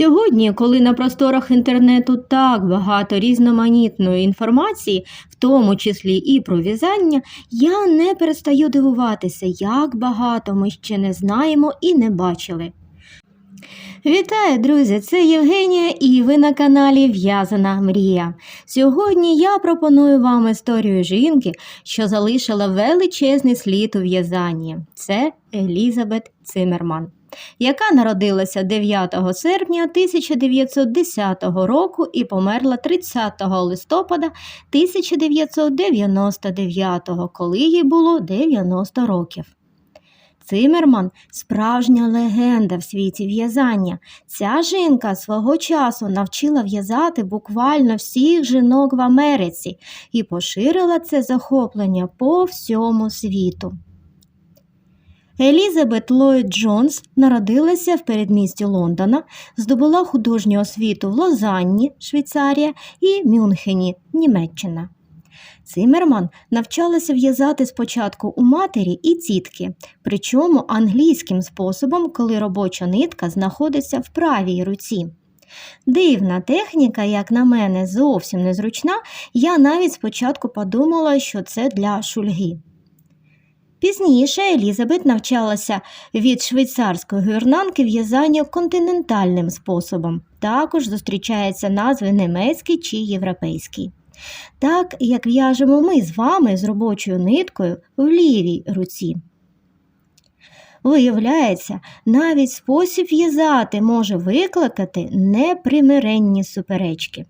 Сьогодні, коли на просторах інтернету так багато різноманітної інформації, в тому числі і про в'язання, я не перестаю дивуватися, як багато ми ще не знаємо і не бачили. Вітаю, друзі! Це Євгенія і ви на каналі В'язана Мрія. Сьогодні я пропоную вам історію жінки, що залишила величезний слід у в'язанні. Це Елізабет Цимерман, яка народилася 9 серпня 1910 року і померла 30 листопада 1999, коли їй було 90 років. Цимерман справжня легенда в світі в'язання. Ця жінка свого часу навчила в'язати буквально всіх жінок в Америці і поширила це захоплення по всьому світу. Елізабет Ллойд Джонс народилася в передмісті Лондона, здобула художню освіту в Лозанні, Швейцарія і Мюнхені, Німеччина. Цимерман навчалася в'язати спочатку у матері і тітки, причому англійським способом, коли робоча нитка знаходиться в правій руці. Дивна техніка, як на мене, зовсім незручна, я навіть спочатку подумала, що це для шульги. Пізніше Елізабет навчалася від швейцарської гувернантки в'язання континентальним способом. Також зустрічаються назви німецький чи європейський. Так як в'яжемо ми з вами з робочою ниткою в лівій руці. Виявляється, навіть спосіб в'язати може викликати непримиренні суперечки.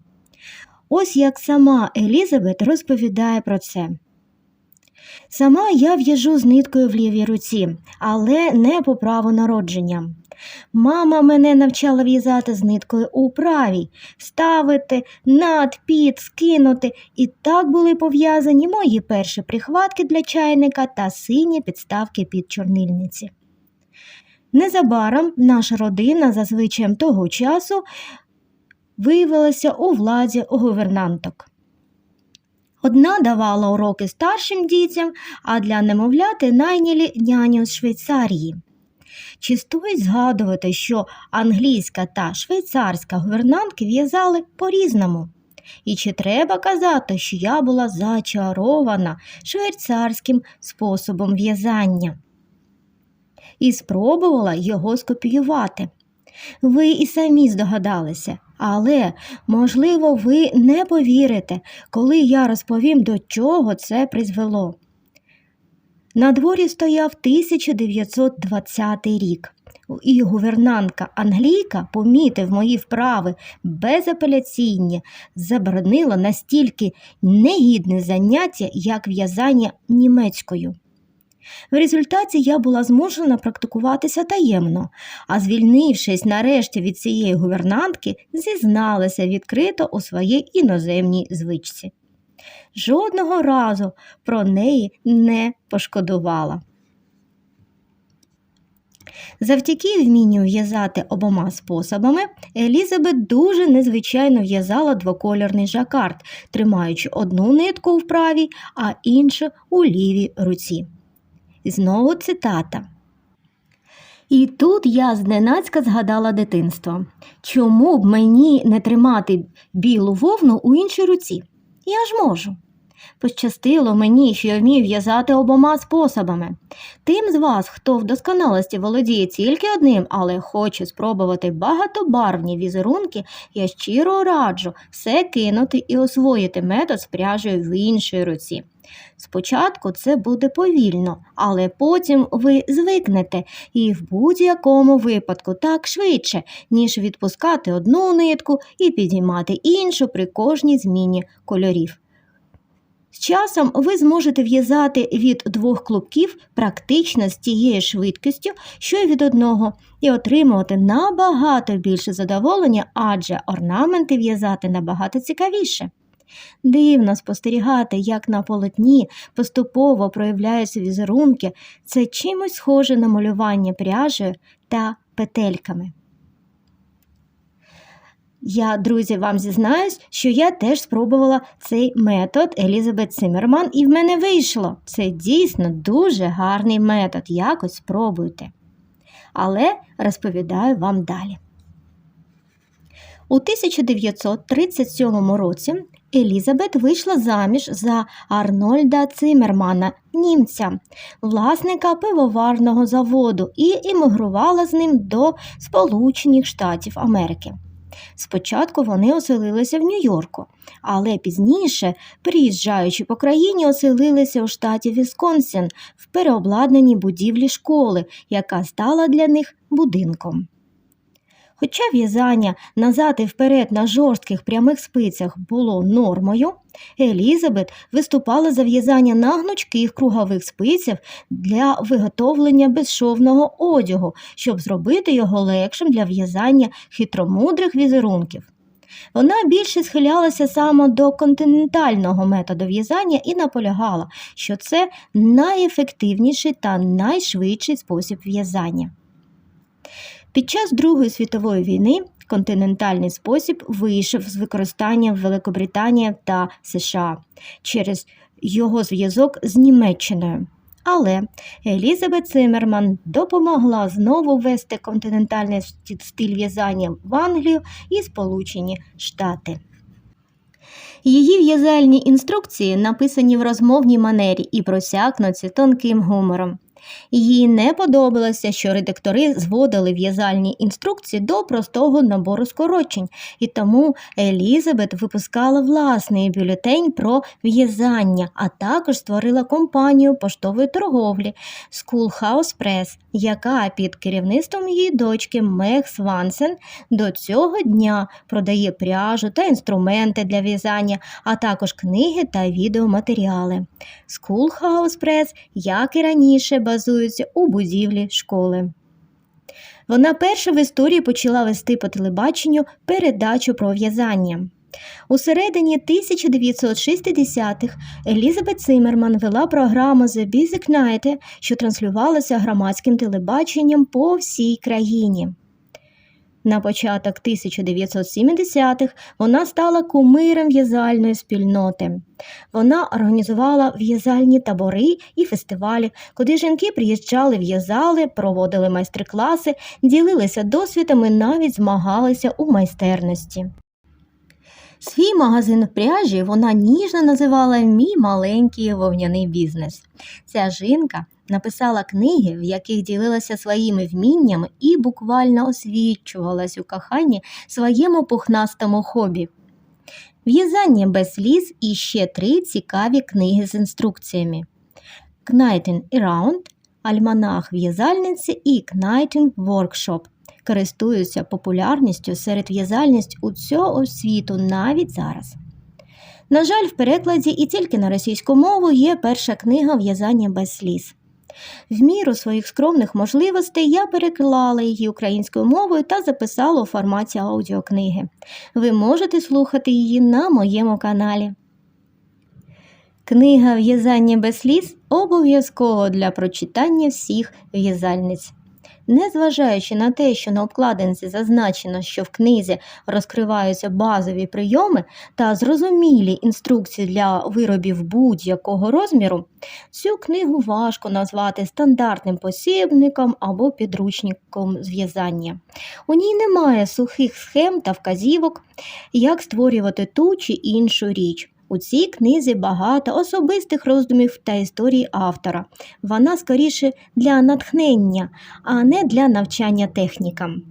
Ось як сама Елізабет розповідає про це. Сама я в'яжу з ниткою в лівій руці, але не по праву народження. Мама мене навчала в'язати з ниткою у правій, ставити, над, під, скинути, і так були пов'язані мої перші прихватки для чайника та сині підставки під чорнильниці. Незабаром наша родина, за звичаєм того часу, виявилася у владі гувернанток. Одна давала уроки старшим дітям, а для немовляти найняли няню з Швейцарії. Чи стоїть згадувати, що англійська та швейцарська гувернантки в'язали по-різному? І чи треба казати, що я була зачарована швейцарським способом в'язання? І спробувала його скопіювати. Ви і самі здогадалися, але, можливо, ви не повірите, коли я розповім, до чого це призвело. На дворі стояв 1920 рік, і гувернантка Англійка, помітив мої вправи безапеляційні, заборонила настільки негідне заняття, як в'язання німецькою. В результаті я була змушена практикуватися таємно, а звільнившись нарешті від цієї гувернантки, зізналася відкрито у своїй іноземній звичці. Жодного разу про неї не пошкодувала. Завдяки вмінню в'язати обома способами, Елізабет дуже незвичайно в'язала двокольорний жакард, тримаючи одну нитку в правій, а іншу у лівій руці. Знову цитата. І тут я зненацька згадала дитинство. Чому б мені не тримати білу вовну у іншій руці? Я ж можу. Пощастило мені, що я вмію в'язати обома способами. Тим з вас, хто в досконалості володіє тільки одним, але хоче спробувати багатобарвні візерунки, я щиро раджу все кинути і освоїти метод з в іншій руці. Спочатку це буде повільно, але потім ви звикнете і в будь-якому випадку так швидше, ніж відпускати одну нитку і підіймати іншу при кожній зміні кольорів. З часом ви зможете в'язати від двох клубків практично з тією швидкістю, що й від одного, і отримувати набагато більше задоволення, адже орнаменти в'язати набагато цікавіше. Дивно спостерігати, як на полотні поступово проявляються візерунки, це чимось схоже на малювання пряжею та петельками. Я, друзі, вам зізнаюсь, що я теж спробувала цей метод Елізабет Цимерман, і в мене вийшло. Це дійсно дуже гарний метод. Якось спробуйте. Але розповідаю вам далі. У 1937 році Елізабет вийшла заміж за Арнольда Цимермана, німця, власника пивоварного заводу, і іммігрувала з ним до Сполучених Штатів Америки. Спочатку вони оселилися в Нью-Йорку, але пізніше, приїжджаючи по країні, оселилися у штаті Вісконсин в переобладнаній будівлі школи, яка стала для них будинком. Хоча в'язання назад і вперед на жорстких прямих спицях було нормою, Елізабет виступала за в'язання на гнучких кругових спицях для виготовлення безшовного одягу, щоб зробити його легшим для в'язання хитромудрих візерунків. Вона більше схилялася саме до континентального методу в'язання і наполягала, що це найефективніший та найшвидший спосіб в'язання. Під час Другої світової війни континентальний спосіб вийшов з використанням Великобританії та США через його зв'язок з Німеччиною. Але Елізабет Цимерман допомогла знову ввести континентальний стиль в'язання в Англію і Сполучені Штати. Її в'язальні інструкції написані в розмовній манері і просякнуті тонким гумором. Їй не подобалося, що редактори зводили в'язальні інструкції до простого набору скорочень, і тому Елізабет випускала власний бюлетень про в'язання, а також створила компанію поштової торговлі Schoolhouse Press, яка під керівництвом її дочки Мег Свансен до цього дня продає пряжу та інструменти для в'язання, а також книги та відеоматеріали. Schoolhouse Press, як і раніше, базується у будівлі школи. Вона перша в історії почала вести по телебаченню передачу про в'язання. У середині 1960-х Елізабет Циммерман вела програму The Busy Night, що транслювалася громадським телебаченням по всій країні. На початок 1970-х вона стала кумиром в'язальної спільноти. Вона організувала в'язальні табори і фестивалі, куди жінки приїжджали, в'язали, проводили майстер-класи, ділилися досвідом і навіть змагалися у майстерності. Свій магазин пряжі вона ніжно називала Мій маленький вовняний бізнес. Ця жінка написала книги, в яких ділилася своїми вміннями і буквально освічувалась у коханні своєму пухнастому хобі. В'язання без сліз і ще три цікаві книги з інструкціями: Кнайтинг Around, Альманах в'язальниці і Кнайтинг Workshop користуються популярністю серед в'язальниць у цього світу навіть зараз. На жаль, в перекладі і тільки на російську мову є перша книга в'язання без сліз. В міру своїх скромних можливостей я переклала її українською мовою та записала у форматі аудіокниги. Ви можете слухати її на моєму каналі. Книга В'язання без сліз обов'язково для прочитання всіх в'язальниць. Незважаючи на те, що на обкладинці зазначено, що в книзі розкриваються базові прийоми та зрозумілі інструкції для виробів будь-якого розміру, цю книгу важко назвати стандартним посібником або підручником зв'язання. У ній немає сухих схем та вказівок, як створювати ту чи іншу річ. У цій книзі багато особистих роздумів та історії автора. Вона скоріше для натхнення, а не для навчання технікам.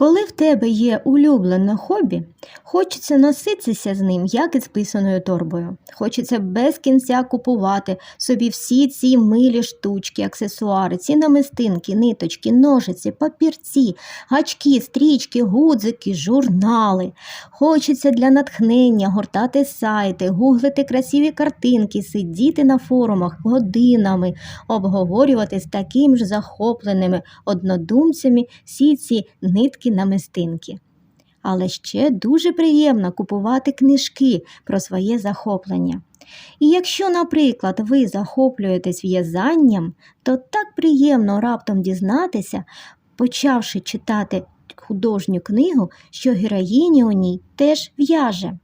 Коли в тебе є улюблене хобі, хочеться носитися з ним, як із писаною торбою. Хочеться без кінця купувати собі всі ці милі штучки, аксесуари, ці намистинки, ниточки, ножиці, папірці, гачки, стрічки, гудзики, журнали. Хочеться для натхнення гортати сайти, гуглити красиві картинки, сидіти на форумах годинами, обговорювати з таким ж захопленими однодумцями всі ці нитки намистинки. Але ще дуже приємно купувати книжки про своє захоплення. І якщо, наприклад, ви захоплюєтесь в'язанням, то так приємно раптом дізнатися, почавши читати художню книгу, що героїня у ній теж в'яже.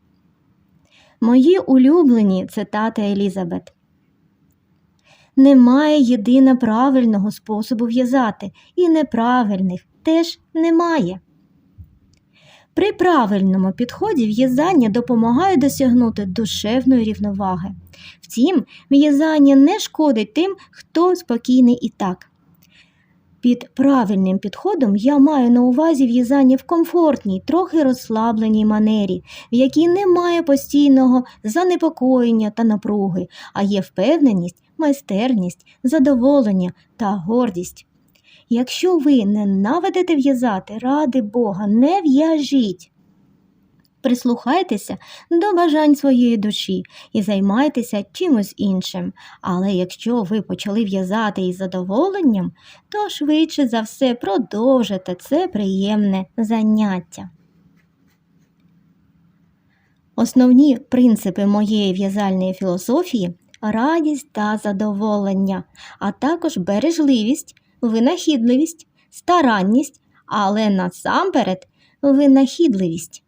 Мої улюблені цитати Елізабет. Немає єдино правильного способу в'язати, і неправильних теж немає. При правильному підході в'язання допомагає досягнути душевної рівноваги. Втім, в'язання не шкодить тим, хто спокійний і так. Під правильним підходом я маю на увазі в'язання в комфортній, трохи розслабленій манері, в якій немає постійного занепокоєння та напруги, а є впевненість, майстерність, задоволення та гордість. Якщо ви ненавидите в'язати, ради Бога, не в'яжіть. Прислухайтеся до бажань своєї душі і займайтеся чимось іншим. Але якщо ви почали в'язати із задоволенням, то швидше за все продовжите це приємне заняття. Основні принципи моєї в'язальної філософії радість та задоволення, а також бережливість, винахідливість, старанність, але насамперед винахідливість.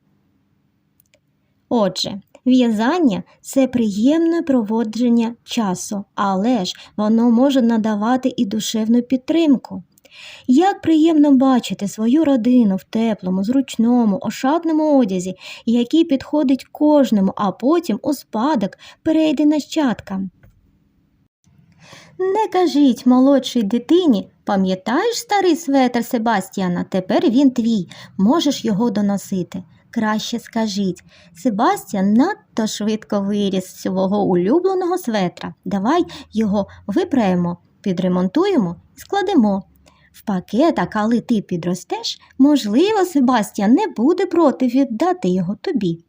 Отже, в'язання це приємне проводження часу, але ж воно може надавати і душевну підтримку. Як приємно бачити свою родину в теплому, зручному, ошатному одязі, який підходить кожному, а потім у спадок перейде нащадкам. Не кажіть молодшій дитині, пам'ятаєш старий светр Себастьяна, тепер він твій, можеш його доносити. Краще скажіть, Себастьян надто швидко виріс з свого улюбленого светра. Давай його виправимо, підремонтуємо і складемо. В пакет, коли ти підростеш, можливо, Себастьян не буде проти віддати його тобі.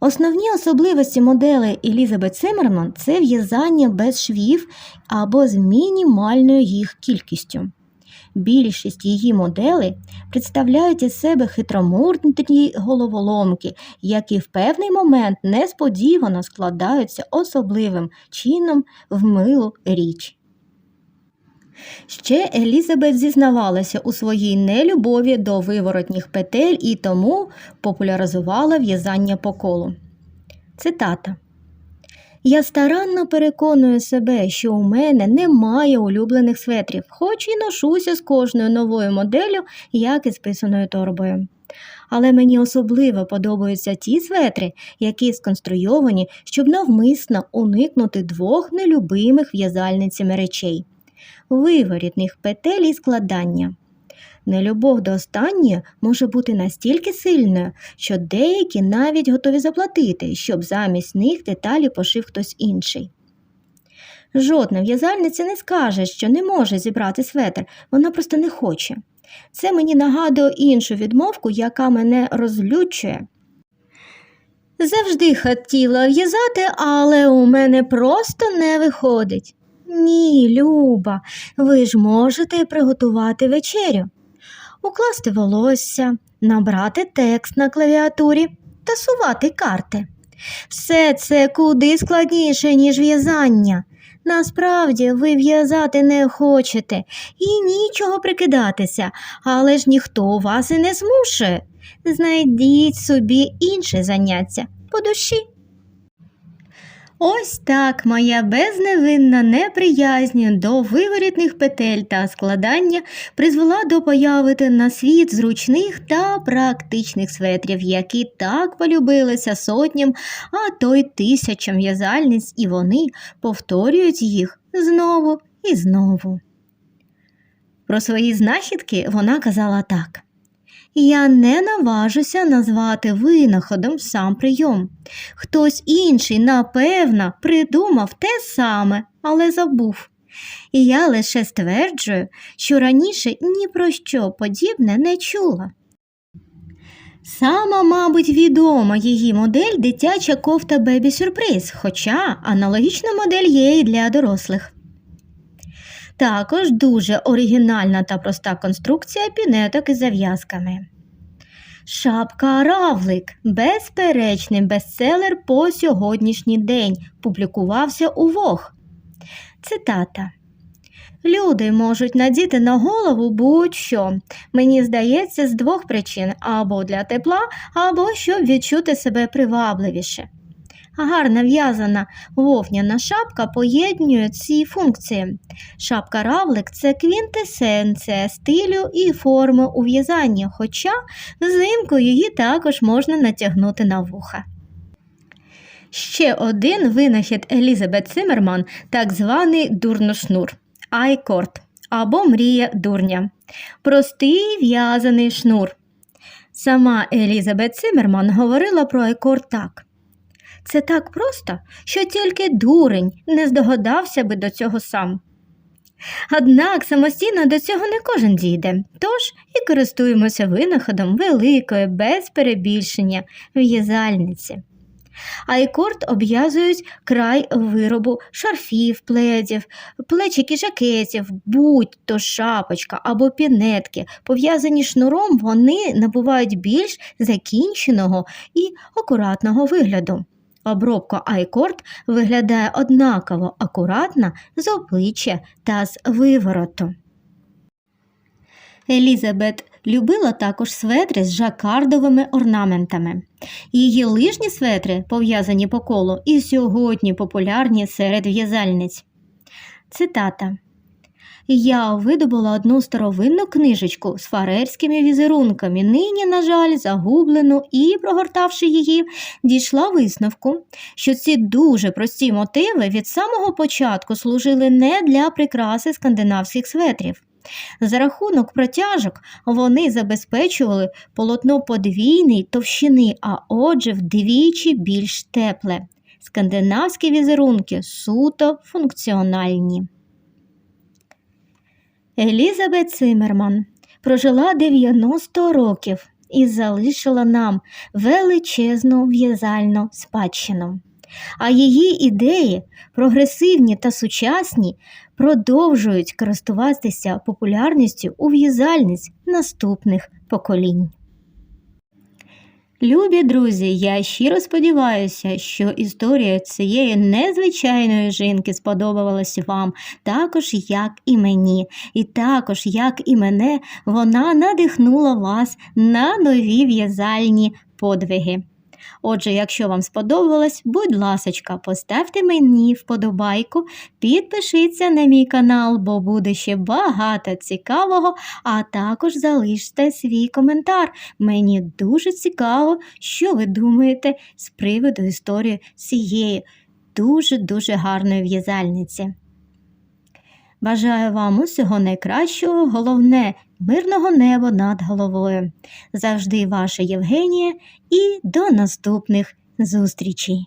Основні особливості модели Елізабет Симмерман – це в'язання без швів або з мінімальною їх кількістю. Більшість її моделей представляють із себе хитромурні головоломки, які в певний момент несподівано складаються особливим чином в милу річ. Ще Елізабет зізнавалася у своїй нелюбові до виворотніх петель і тому популяризувала в'язання по колу. Цитата. Я старанно переконую себе, що у мене немає улюблених светрів, хоч і ношуся з кожною новою моделлю, як і з писаною торбою. Але мені особливо подобаються ті светри, які сконструйовані, щоб навмисно уникнути двох нелюбимих в'язальницями речей виворітних петель і складання. Нелюбов до останньої може бути настільки сильною, що деякі навіть готові заплатити, щоб замість них деталі пошив хтось інший. Жодна в'язальниця не скаже, що не може зібрати светр, вона просто не хоче. Це мені нагадує іншу відмовку, яка мене розлючує. Завжди хотіла в'язати, але у мене просто не виходить. Ні, Люба, ви ж можете приготувати вечерю, укласти волосся, набрати текст на клавіатурі, тасувати карти. Все це куди складніше, ніж в'язання. Насправді ви в'язати не хочете і нічого прикидатися, але ж ніхто вас і не змушує. Знайдіть собі інше заняття по душі. Ось так моя безневинна неприязнь до виворітних петель та складання призвела до появи на світ зручних та практичних светрів, які так полюбилися сотням, а то й тисячам в'язальниць, і вони повторюють їх знову і знову. Про свої знахідки вона казала так. Я не наважуся назвати винаходом сам прийом. Хтось інший, напевно, придумав те саме, але забув. І я лише стверджую, що раніше ні про що подібне не чула. Сама, мабуть, відома її модель дитяча кофта Бебі Сюрприз, хоча аналогічна модель є і для дорослих. Також дуже оригінальна та проста конструкція пінеток із зав'язками. Шапка Равлик безперечний бестселер по сьогоднішній день публікувався у Вог. Цитата. Люди можуть надіти на голову будь-що. Мені здається, з двох причин або для тепла, або щоб відчути себе привабливіше. Гарна в'язана вовняна шапка поєднує ці функції. Шапка равлик це квінтесенція стилю і форми у в'язанні, хоча взимку її також можна натягнути на вуха. Ще один винахід Елізабет Цимерман так званий дурношнур айкорд або мрія дурня. Простий в'язаний шнур. Сама Елізабет Цимерман говорила про айкорд так. Це так просто, що тільки дурень не здогадався би до цього сам. Однак самостійно до цього не кожен дійде, тож і користуємося винаходом великої, без перебільшення в'язальниці. Айкорд обв'язують край виробу шарфів, пледів, плечики жакетів, будь-то шапочка або пінетки. Пов'язані шнуром вони набувають більш закінченого і акуратного вигляду. Обробка айкорд виглядає однаково акуратно з обличчя та з вивороту. Елізабет любила також светри з жакардовими орнаментами. Її лижні светри, пов'язані по колу, і сьогодні популярні серед в'язальниць. Цитата. Я видобула одну старовинну книжечку з фарерськими візерунками. Нині, на жаль, загублену і, прогортавши її, дійшла висновку, що ці дуже прості мотиви від самого початку служили не для прикраси скандинавських светрів. За рахунок протяжок вони забезпечували полотно подвійної товщини, а отже, вдвічі більш тепле. Скандинавські візерунки суто функціональні. Елізабет Цимерман прожила 90 років і залишила нам величезну в'язальну спадщину. А її ідеї, прогресивні та сучасні, продовжують користуватися популярністю у в'язальниць наступних поколінь. Любі друзі, я щиро сподіваюся, що історія цієї незвичайної жінки сподобалась вам також, як і мені, і також, як і мене, вона надихнула вас на нові в'язальні подвиги. Отже, якщо вам сподобалось, будь ласочка, поставте мені вподобайку, підпишіться на мій канал, бо буде ще багато цікавого, а також залиште свій коментар. Мені дуже цікаво, що ви думаєте з приводу історії цієї дуже-дуже гарної в'язальниці. Бажаю вам усього найкращого, головне мирного неба над головою. Завжди ваша Євгенія і до наступних зустрічей!